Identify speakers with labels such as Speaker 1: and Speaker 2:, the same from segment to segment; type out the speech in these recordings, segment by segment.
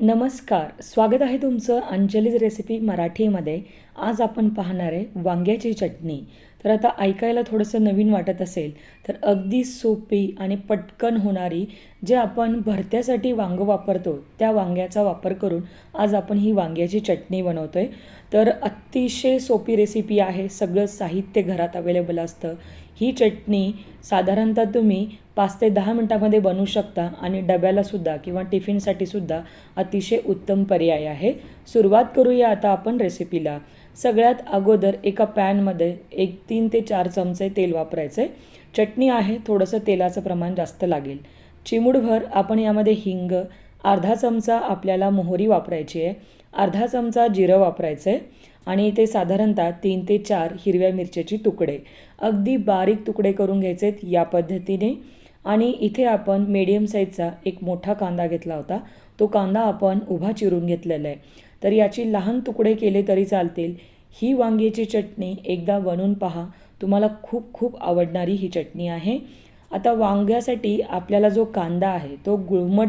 Speaker 1: नमस्कार स्वागत आहे तुमचं अंजलीज रेसिपी मराठीमध्ये. आज आपण पाहणार आहे वांग्याची चटणी. तर आता ऐकायला थोडंसं नवीन वाटत असेल तर अगदी सोपी आणि पटकन होणारी जे आपण भरत्यासाठी वांगं वापरतो त्या वांग्याचा वापर करून आज आपण ही वांग्याची चटणी बनवतो आहे तर अतिशय सोपी रेसिपी आहे सगळं साहित्य घरात अवेलेबल असतं. ही चटणी साधारणतः तुम्ही पाच ते दहा मिनटामध्ये बनवू शकता आणि डब्यालासुद्धा किंवा टिफिनसाठीसुद्धा अतिशय उत्तम पर्याय आहे. सुरुवात करूया आता आपण रेसिपीला सगळ्यात अगोदर एका पॅनमध्ये एक तीन ते चार चमचे तेल वापरायचे. चटणी आहे थोडंसं तेलाचं प्रमाण जास्त लागेल. चिमूडभर आपण यामध्ये हिंग अर्धा चमचा आपल्याला मोहरी वापरायची आहे. अर्धा चमचा जिरं वापरायचं. आहे आणि ते साधारणतः तीन ते चार हिरव्या मिरच्याची तुकडे. अगदी बारीक तुकडे करून घ्यायचे या पद्धतीने. आणि इथे आपण मीडियम साईजचा एक मोठा कांदा घेतला होता. तो कांदा आपण उभा चिरून घेतलेला आहे. तर याची लहान तुकडे केले तरी चालतील. ही वांग्याची चटणी एकदा बनवून पहा. तुम्हाला खूप खूप आवडणारी ही चटणी आहे. आता वांग्यासाठी आपल्याला जो कांदा आहे तो गुळमट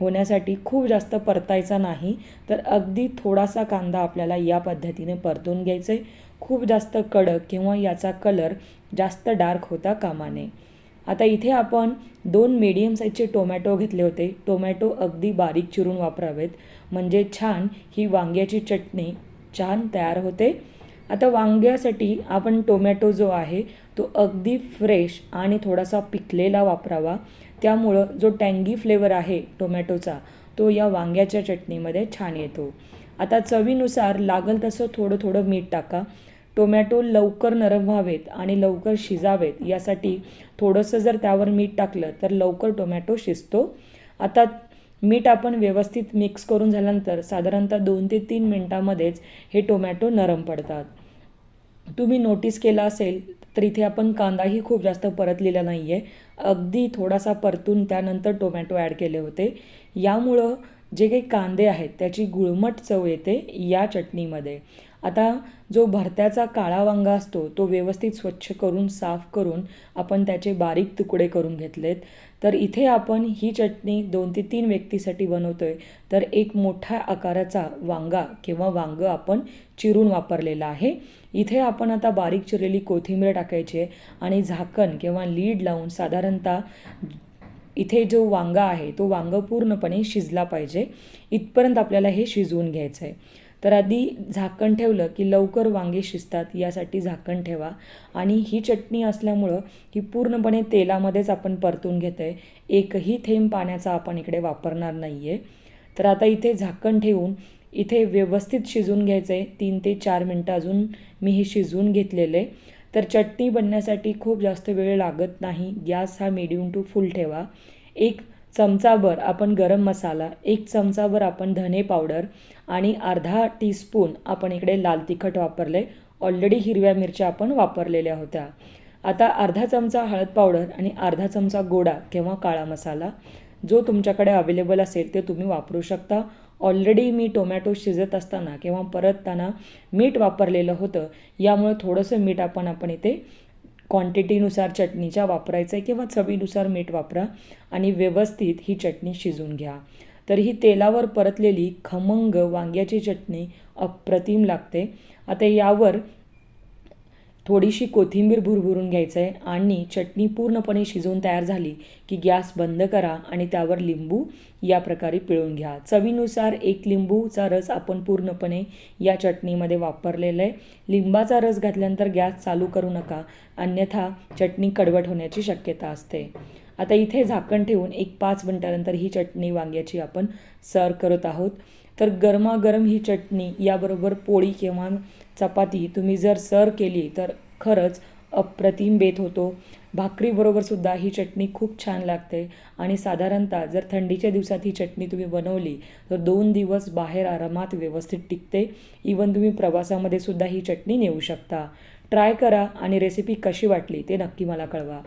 Speaker 1: होण्यासाठी खूप जास्त परतायचा नाही तर अगदी थोडासा कांदा आपल्याला या पद्धतीने परतून घ्यायचा आहे खूप जास्त कडक किंवा याचा कलर जास्त डार्क होता कामा नये आता इथे आपण दोन मीडियम साईजचे टोमॅटो घेतले होते. टोमॅटो अगदी बारीक चिरून वापरावेत. म्हणजे छान ही वांग्याची चटणी छान तयार होते. आता वांग्यासाठी आपण टोमॅटो जो आहे तो अगदी फ्रेश आणि थोडासा पिकलेला वापरावा. त्यामुळं जो टँगी फ्लेवर आहे टोमॅटोचा तो या वांग्याच्या चटणीमध्ये छान येतो. आता चवीनुसार लागल तसं थोडं थोडं मीठ टाका. टोमॅटो लवकर नरम व्हावेत आणि लवकर शिजावेत यासाठी थोडंसं जर त्यावर मीठ टाकलं तर लवकर टोमॅटो शिजतो. आता मीठ आपण व्यवस्थित मिक्स करून झाल्यानंतर साधारणतः दोन ते तीन मिनटामध्येच हे टोमॅटो नरम पडतात. तुम्ही नोटीस केला असेल तर इथे आपण कांदाही खूप जास्त परतलेला नाही आहे अगदी थोडासा परतून त्यानंतर टोमॅटो ॲड केले होते. यामुळं जे काही कांदे आहेत त्याची गुळमट चव येते या चटणीमध्ये. आता जो भरत्याचा काळा वांगा असतो तो व्यवस्थित स्वच्छ करून साफ करून आपण त्याचे बारीक तुकडे करून घेतलेत. तर इथे आपण ही चटणी दोन ते तीन व्यक्तीसाठी बनवतो आहे तर एक मोठा आकाराचा वांगा किंवा वांगं आपण चिरून वापरलेला आहे. इथे आपण आता बारीक चिरलेली कोथिंबीर टाकायची आहे आणि झाकण किंवा लीड लावून साधारणतः इथे जो वांगा आहे तो वांग पूर्णपणे शिजला पाहिजे. इथपर्यंत आपल्याला हे शिजवून घ्यायचं आहे तर आधी झाकण ठेवलं की लवकर वांगे शिजतात यासाठी झाकण ठेवा. आणि ही चटणी असल्यामुळं ही पूर्णपणे तेलामध्येच आपण परतून घेतो आहे एकही थेंब पाण्याचा आपण इकडे वापरणार नाही आहे तर आता इथे झाकण ठेवून इथे व्यवस्थित शिजवून घ्यायचं आहे तीन ते चार मिनटं अजून मी हे शिजवून घेतलेलं. आहे तर चटणी बनण्यासाठी खूप जास्त वेळ लागत नाही. गॅस हा मिडियम टू फुल ठेवा. एक चमचाभर आपण गरम मसाला एक चमचाभर आपण धने पावडर आणि अर्धा टीस्पून आपण इकडे लाल तिखट वापरले. ऑलरेडी हिरव्या मिरच्या आपण वापरलेल्या होत्या. आता अर्धा चमचा हळद पावडर आणि अर्धा चमचा गोडा किंवा काळा मसाला जो तुमच्याकडे अवेलेबल असेल ते तुम्ही वापरू शकता. ऑलरेडी मी टोमॅटो शिजत असताना किंवा परतताना मीठ वापरलेलं होतं यामुळे थोडंसं मीठ आपण आपण इथे क्वांटिटीनुसार चटणीच्या वापरायचं आहे किंवा चवीनुसार मीठ वापरा आणि व्यवस्थित ही चटणी शिजून घ्या. तर ही तेलावर परतलेली खमंग वांग्याची चटणी अप्रतिम लागते. आता यावर थोडीशी कोथिंबीर भुरभुरून घ्यायचं आहे आणि चटणी पूर्णपणे शिजवून तयार झाली की गॅस बंद करा आणि त्यावर लिंबू या प्रकारे पिळून घ्या. चवीनुसार एक लिंबूचा रस आपण पूर्णपणे या चटणीमध्ये वापरलेला आहे. लिंबाचा रस घातल्यानंतर गॅस चालू करू नका अन्यथा चटणी कडवट होण्याची शक्यता असते. आता इथे झाकण ठेवून एक पाच मिनटानंतर ही चटणी वांग्याची आपण सर्व करत आहोत. तर गरमागरम ही चटणी याबरोबर पोळी किंवा चपाती तुम्ही जर सर्व केली तर खरंच अप्रतिम बेत होतो. भाकरीबरोबरसुद्धा ही चटणी खूप छान लागते आणि साधारणतः जर थंडीच्या दिवसात ही चटणी तुम्ही बनवली तर दोन दिवस बाहेर आरामात व्यवस्थित टिकते. इवन तुम्ही प्रवासामध्ये सुद्धा ही चटणी नेऊ शकता. ट्राय करा आणि रेसिपी कशी वाटली ते नक्की मला कळवा.